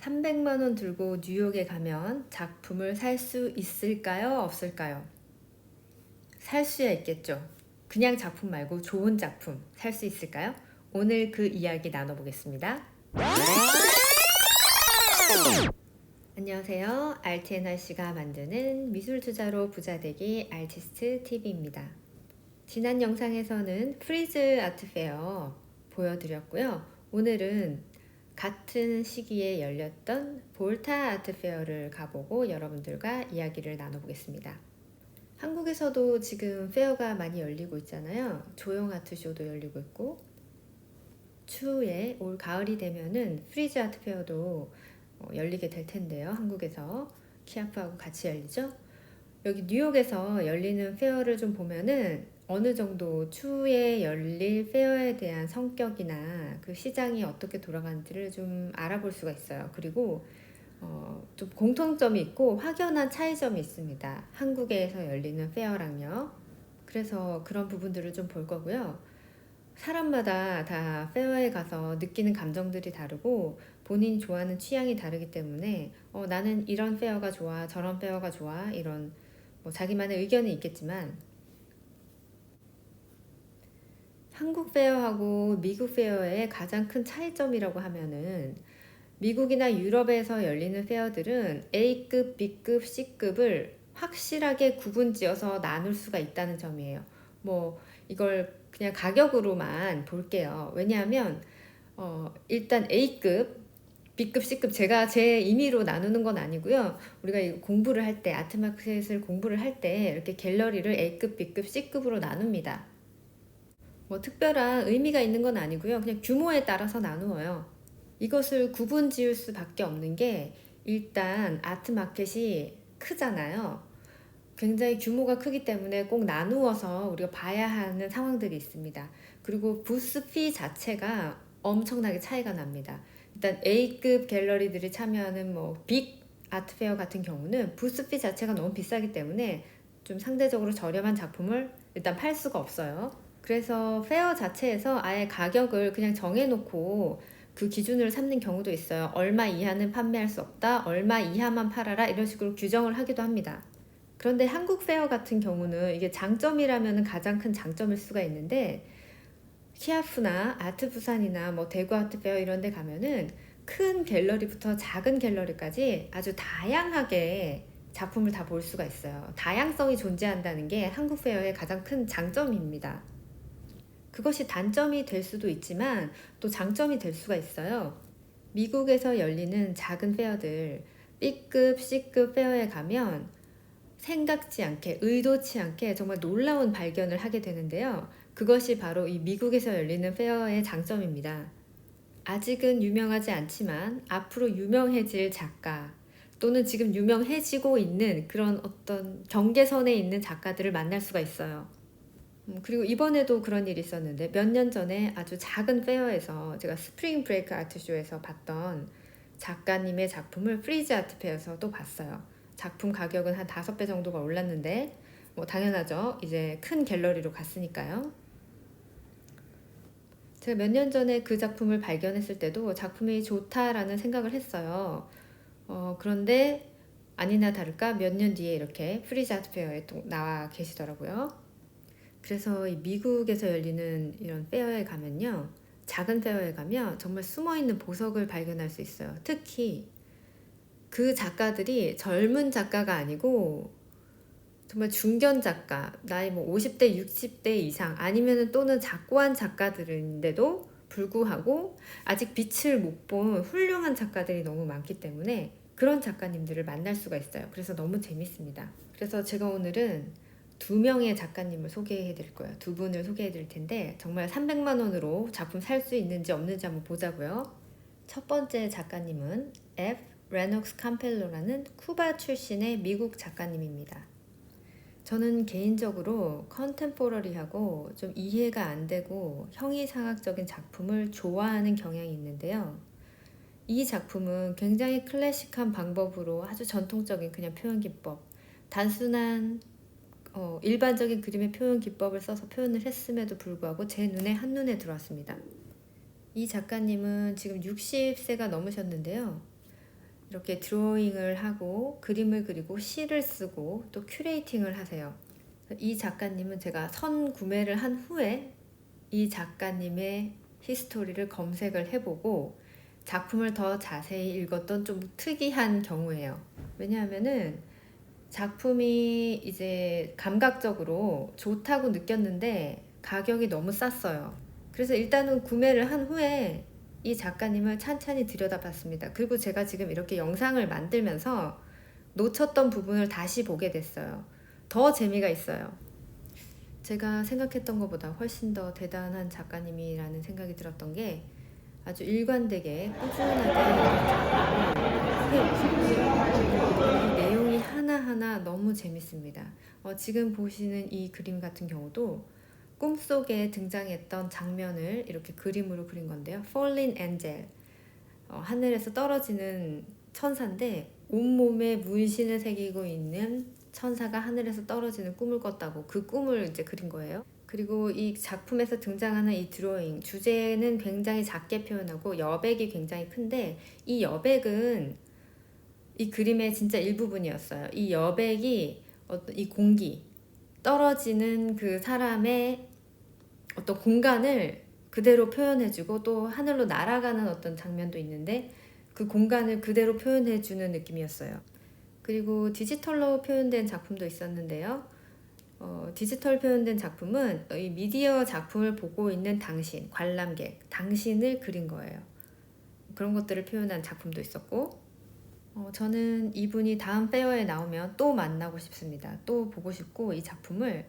300만 원 들고 뉴욕에 가면 작품을 살 수 있을까요? 없을까요? 살 수야 있겠죠. 그냥 작품 말고 좋은 작품 살 수 있을까요? 오늘 그 이야기 나눠보겠습니다. 안녕하세요. RTNRC가 만드는 미술 투자로 부자 되기 아티스트 TV입니다. 지난 영상에서는 프리즈 아트 페어 보여드렸고요. 오늘은 같은 시기에 열렸던 볼타 아트 페어를 가보고 여러분들과 이야기를 나눠보겠습니다. 한국에서도 지금 페어가 많이 열리고 있잖아요. 조용 아트 쇼도 열리고 있고 추후에 올 가을이 되면은 프리즈 아트 페어도 어, 열리게 될 텐데요. 한국에서 키아프하고 같이 열리죠. 여기 뉴욕에서 열리는 페어를 좀 보면은 어느 정도 추후에 열릴 페어에 대한 성격이나 그 시장이 어떻게 돌아가는지를 좀 알아볼 수가 있어요. 그리고 어, 좀 공통점이 있고 확연한 차이점이 있습니다. 한국에서 열리는 페어랑요. 그래서 그런 부분들을 좀 볼 거고요. 사람마다 다 페어에 가서 느끼는 감정들이 다르고 본인이 좋아하는 취향이 다르기 때문에 어, 나는 이런 페어가 좋아, 저런 페어가 좋아, 이런 뭐 자기만의 의견이 있겠지만 한국 페어하고 미국 페어의 가장 큰 차이점이라고 하면은 미국이나 유럽에서 열리는 페어들은 A급, B급, C급을 확실하게 구분지어서 나눌 수가 있다는 점이에요. 뭐 이걸 그냥 가격으로만 볼게요. 왜냐하면 어, 일단 A급, B급, C급 제가 제 임의로 나누는 건 아니고요. 우리가 공부를 할 때 아트마켓을 공부를 할 때 이렇게 갤러리를 A급, B급, C급으로 나눕니다. 뭐 특별한 의미가 있는 건 아니고요. 그냥 규모에 따라서 나누어요. 이것을 구분 지을 수밖에 없는 게 일단 아트 마켓이 크잖아요. 굉장히 규모가 크기 때문에 꼭 나누어서 우리가 봐야 하는 상황들이 있습니다. 그리고 부스 피 자체가 엄청나게 차이가 납니다. 일단 A급 갤러리들이 참여하는 뭐 빅 아트 페어 같은 경우는 부스 피 자체가 너무 비싸기 때문에 좀 상대적으로 저렴한 작품을 일단 팔 수가 없어요. 그래서 페어 자체에서 아예 가격을 그냥 정해놓고 그 기준을 삼는 경우도 있어요. 얼마 이하는 판매할 수 없다, 얼마 이하만 팔아라 이런 식으로 규정을 하기도 합니다. 그런데 한국 페어 같은 경우는 이게 장점이라면 가장 큰 장점일 수가 있는데 키아프나 아트 부산이나 뭐 대구 아트페어 이런 데 가면은 큰 갤러리부터 작은 갤러리까지 아주 다양하게 작품을 다 볼 수가 있어요. 다양성이 존재한다는 게 한국 페어의 가장 큰 장점입니다. 그것이 단점이 될 수도 있지만 또 장점이 될 수가 있어요. 미국에서 열리는 작은 페어들, B급, C급 페어에 가면 생각지 않게, 의도치 않게 정말 놀라운 발견을 하게 되는데요. 그것이 바로 이 미국에서 열리는 페어의 장점입니다. 아직은 유명하지 않지만 앞으로 유명해질 작가 또는 지금 유명해지고 있는 그런 어떤 경계선에 있는 작가들을 만날 수가 있어요. 음, 그리고 이번에도 그런 일이 있었는데 몇 년 전에 아주 작은 페어에서 제가 스프링 브레이크 아트쇼에서 봤던 작가님의 작품을 프리즈 아트 페어에서 또 봤어요. 작품 가격은 한 다섯 배 정도가 올랐는데 뭐 당연하죠. 이제 큰 갤러리로 갔으니까요. 제가 몇 년 전에 그 작품을 발견했을 때도 작품이 좋다라는 생각을 했어요. 어, 그런데 아니나 다를까 몇 년 뒤에 이렇게 프리즈 아트 페어에 또 나와 계시더라고요. 그래서 이 미국에서 열리는 이런 페어에 가면요. 작은 페어에 가면 정말 숨어 있는 보석을 발견할 수 있어요. 특히 그 작가들이 젊은 작가가 아니고 정말 중견 작가, 나이 뭐 50대, 60대 이상 아니면은 또는 작고한 작가들인데도 불구하고 아직 빛을 못 본 훌륭한 작가들이 너무 많기 때문에 그런 작가님들을 만날 수가 있어요. 그래서 너무 재밌습니다. 그래서 제가 오늘은 두 명의 작가님을 소개해 드릴 거예요. 두 분을 소개해 드릴 텐데 정말 300만 원으로 작품 살 수 있는지 없는지 한번 보자고요. 첫 번째 작가님은 F. 레녹스 캄펠로라는 쿠바 출신의 미국 작가님입니다. 저는 개인적으로 컨템포러리하고 좀 이해가 안 되고 형이상학적인 작품을 좋아하는 경향이 있는데요. 이 작품은 굉장히 클래식한 방법으로 아주 전통적인 그냥 표현 기법, 단순한 어, 일반적인 그림의 표현 기법을 써서 표현을 했음에도 불구하고 제 눈에 한눈에 들어왔습니다. 이 작가님은 지금 60세가 넘으셨는데요. 이렇게 드로잉을 하고 그림을 그리고 시를 쓰고 또 큐레이팅을 하세요. 이 작가님은 제가 선 구매를 한 후에 이 작가님의 히스토리를 검색을 해보고 작품을 더 자세히 읽었던 좀 특이한 경우예요. 왜냐하면은 작품이 이제 감각적으로 좋다고 느꼈는데 가격이 너무 쌌어요. 그래서 일단은 구매를 한 후에 이 작가님을 찬찬히 들여다봤습니다. 그리고 제가 지금 이렇게 영상을 만들면서 놓쳤던 부분을 다시 보게 됐어요. 더 재미가 있어요. 제가 생각했던 것보다 훨씬 더 대단한 작가님이라는 생각이 들었던 게 아주 일관되게 꾸준하게. 내용이 하나하나 너무 재밌습니다. 어, 지금 보시는 이 그림 같은 경우도 꿈속에 등장했던 장면을 이렇게 그림으로 그린 건데요. Falling Angel. 어, 하늘에서 떨어지는 천사인데 온몸에 문신을 새기고 있는 천사가 하늘에서 떨어지는 꿈을 꿨다고 그 꿈을 이제 그린 거예요. 그리고 이 작품에서 등장하는 이 드로잉 주제는 굉장히 작게 표현하고 여백이 굉장히 큰데 이 여백은 이 그림의 진짜 일부분이었어요. 이 여백이 어떤 이 공기 떨어지는 그 사람의 어떤 공간을 그대로 표현해주고 또 하늘로 날아가는 어떤 장면도 있는데 그 공간을 그대로 표현해주는 느낌이었어요. 그리고 디지털로 표현된 작품도 있었는데요. 어, 디지털 표현된 작품은 이 미디어 작품을 보고 있는 당신, 관람객, 당신을 그린 거예요. 그런 것들을 표현한 작품도 있었고, 어, 저는 이분이 다음 페어에 나오면 또 만나고 싶습니다. 또 보고 싶고, 이 작품을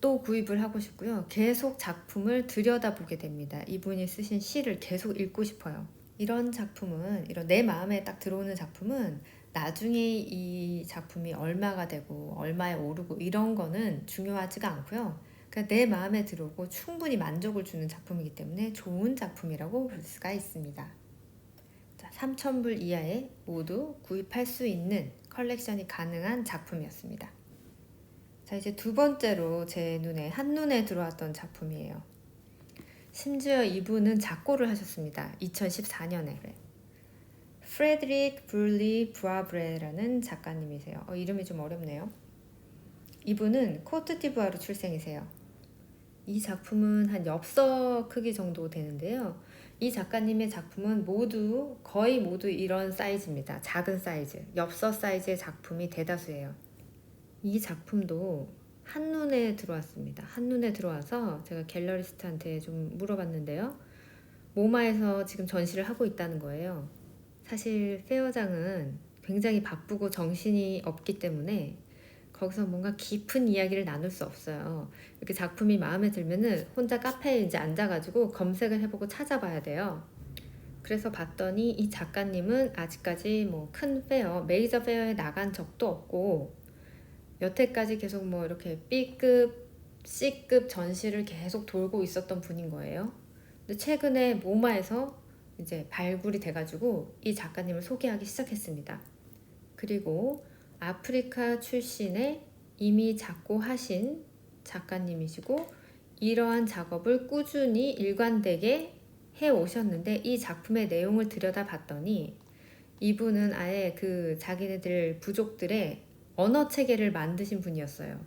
또 구입을 하고 싶고요. 계속 작품을 들여다보게 됩니다. 이분이 쓰신 시를 계속 읽고 싶어요. 이런 작품은, 이런 내 마음에 딱 들어오는 작품은 나중에 이 작품이 얼마가 되고 얼마에 오르고 이런 거는 중요하지가 않고요. 그러니까 내 마음에 들어오고 충분히 만족을 주는 작품이기 때문에 좋은 작품이라고 볼 수가 있습니다. 자, 3,000불 이하에 모두 구입할 수 있는 컬렉션이 가능한 작품이었습니다. 자, 이제 두 번째로 제 눈에 한눈에 들어왔던 작품이에요. 심지어 이분은 작고를 하셨습니다. 2014년에. 프레드릭 브리 브라브레라는 작가님이세요. 어, 이름이 좀 어렵네요. 이분은 코트디부아르 출생이세요. 이 작품은 한 엽서 크기 정도 되는데요. 이 작가님의 작품은 모두 거의 모두 이런 사이즈입니다. 작은 사이즈, 엽서 사이즈의 작품이 대다수예요. 이 작품도 한눈에 들어왔습니다. 한눈에 들어와서 제가 갤러리스트한테 좀 물어봤는데요. 모마에서 지금 전시를 하고 있다는 거예요. 사실 페어장은 굉장히 바쁘고 정신이 없기 때문에 거기서 뭔가 깊은 이야기를 나눌 수 없어요. 이렇게 작품이 마음에 들면은 혼자 카페에 이제 앉아가지고 검색을 해보고 찾아봐야 돼요. 그래서 봤더니 이 작가님은 아직까지 뭐 큰 페어, 메이저 페어에 나간 적도 없고 여태까지 계속 뭐 이렇게 B급, C급 전시를 계속 돌고 있었던 분인 거예요. 근데 최근에 모마에서 이제 발굴이 돼가지고 이 작가님을 소개하기 시작했습니다. 그리고 아프리카 출신의 이미 작고하신 작가님이시고 이러한 작업을 꾸준히 일관되게 해 오셨는데 이 작품의 내용을 들여다 봤더니 이분은 아예 그 자기네들 부족들의 언어 체계를 만드신 분이었어요.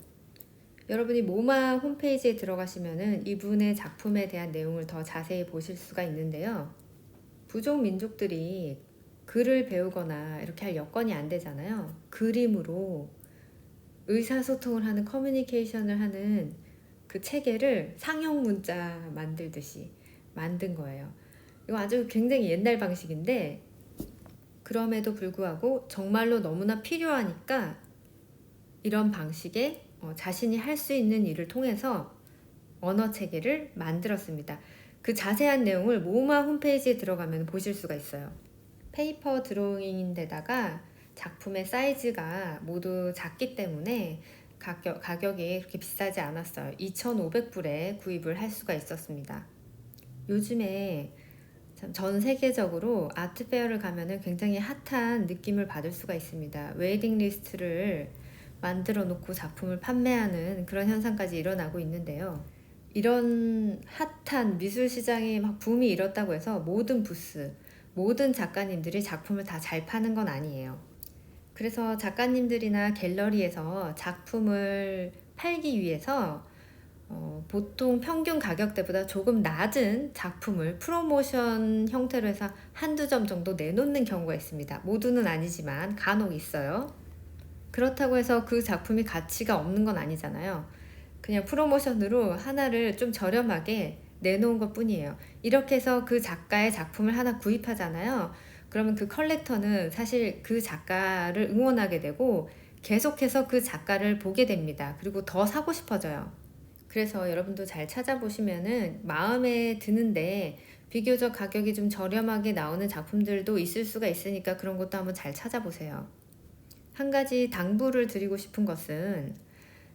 여러분이 모마 홈페이지에 들어가시면은 이분의 작품에 대한 내용을 더 자세히 보실 수가 있는데요. 부족 민족들이 글을 배우거나 이렇게 할 여건이 안 되잖아요. 그림으로 의사소통을 하는 커뮤니케이션을 하는 그 체계를 상형 문자 만들듯이 만든 거예요. 이거 아주 굉장히 옛날 방식인데 그럼에도 불구하고 정말로 너무나 필요하니까 이런 방식에 어, 자신이 할 수 있는 일을 통해서 언어 체계를 만들었습니다. 그 자세한 내용을 모마 홈페이지에 들어가면 보실 수가 있어요. 페이퍼 드로잉인데다가 작품의 사이즈가 모두 작기 때문에 가격, 가격이 그렇게 비싸지 않았어요. 2,500불에 구입을 할 수가 있었습니다. 요즘에 전 세계적으로 아트페어를 가면은 굉장히 핫한 느낌을 받을 수가 있습니다. 웨이딩 리스트를 만들어 놓고 작품을 판매하는 그런 현상까지 일어나고 있는데요. 이런 핫한 미술 시장에 막 붐이 일었다고 해서 모든 부스, 모든 작가님들이 작품을 다 잘 파는 건 아니에요. 그래서 작가님들이나 갤러리에서 작품을 팔기 위해서 어, 보통 평균 가격대보다 조금 낮은 작품을 프로모션 형태로 해서 한두 점 정도 내놓는 경우가 있습니다. 모두는 아니지만 간혹 있어요. 그렇다고 해서 그 작품이 가치가 없는 건 아니잖아요. 그냥 프로모션으로 하나를 좀 저렴하게 내놓은 것 뿐이에요. 이렇게 해서 그 작가의 작품을 하나 구입하잖아요. 그러면 그 컬렉터는 사실 그 작가를 응원하게 되고 계속해서 그 작가를 보게 됩니다. 그리고 더 사고 싶어져요. 그래서 여러분도 잘 찾아보시면은 마음에 드는데 비교적 가격이 좀 저렴하게 나오는 작품들도 있을 수가 있으니까 그런 것도 한번 잘 찾아보세요. 한 가지 당부를 드리고 싶은 것은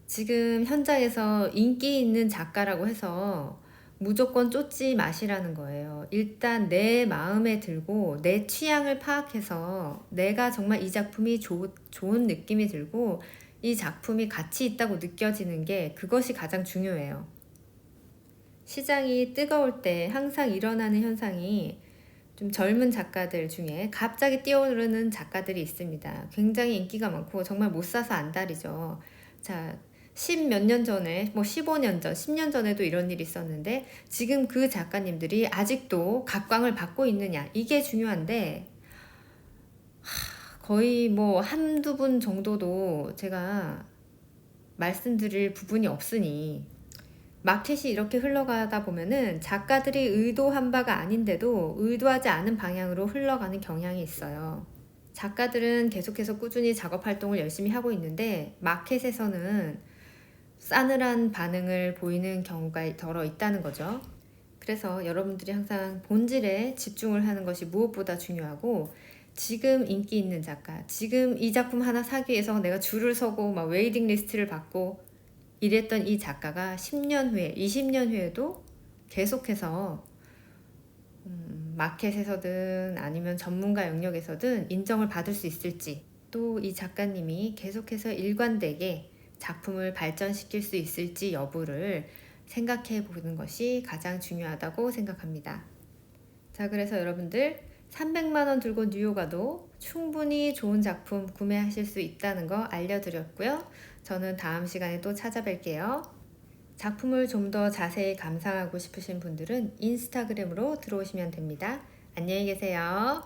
지금 현장에서 인기 있는 작가라고 해서 무조건 쫓지 마시라는 거예요. 일단 내 마음에 들고 내 취향을 파악해서 내가 정말 이 작품이 조, 좋은 느낌이 들고 이 작품이 가치 있다고 느껴지는 게 그것이 가장 중요해요. 시장이 뜨거울 때 항상 일어나는 현상이 좀 젊은 작가들 중에 갑자기 뛰어오르는 작가들이 있습니다. 굉장히 인기가 많고 정말 못 사서 안달이죠. 자, 10몇년 전에, 뭐 15년 전, 10년 전에도 이런 일이 있었는데 지금 그 작가님들이 아직도 각광을 받고 있느냐. 이게 중요한데 하, 거의 뭐 한두 분 정도도 제가 말씀드릴 부분이 없으니 마켓이 이렇게 흘러가다 보면은 작가들이 의도한 바가 아닌데도 의도하지 않은 방향으로 흘러가는 경향이 있어요. 작가들은 계속해서 꾸준히 작업 활동을 열심히 하고 있는데 마켓에서는 싸늘한 반응을 보이는 경우가 덜어 있다는 거죠. 그래서 여러분들이 항상 본질에 집중을 하는 것이 무엇보다 중요하고 지금 인기 있는 작가, 지금 이 작품 하나 사기 위해서 내가 줄을 서고 막 웨이팅 리스트를 받고 이랬던 이 작가가 10년 후에, 20년 후에도 계속해서 음, 마켓에서든 아니면 전문가 영역에서든 인정을 받을 수 있을지 또 이 작가님이 계속해서 일관되게 작품을 발전시킬 수 있을지 여부를 생각해 보는 것이 가장 중요하다고 생각합니다. 자, 그래서 여러분들 300만원 들고 뉴욕 가도 충분히 좋은 작품 구매하실 수 있다는 거 알려드렸고요. 저는 다음 시간에 또 찾아뵐게요. 작품을 좀 더 자세히 감상하고 싶으신 분들은 인스타그램으로 들어오시면 됩니다. 안녕히 계세요.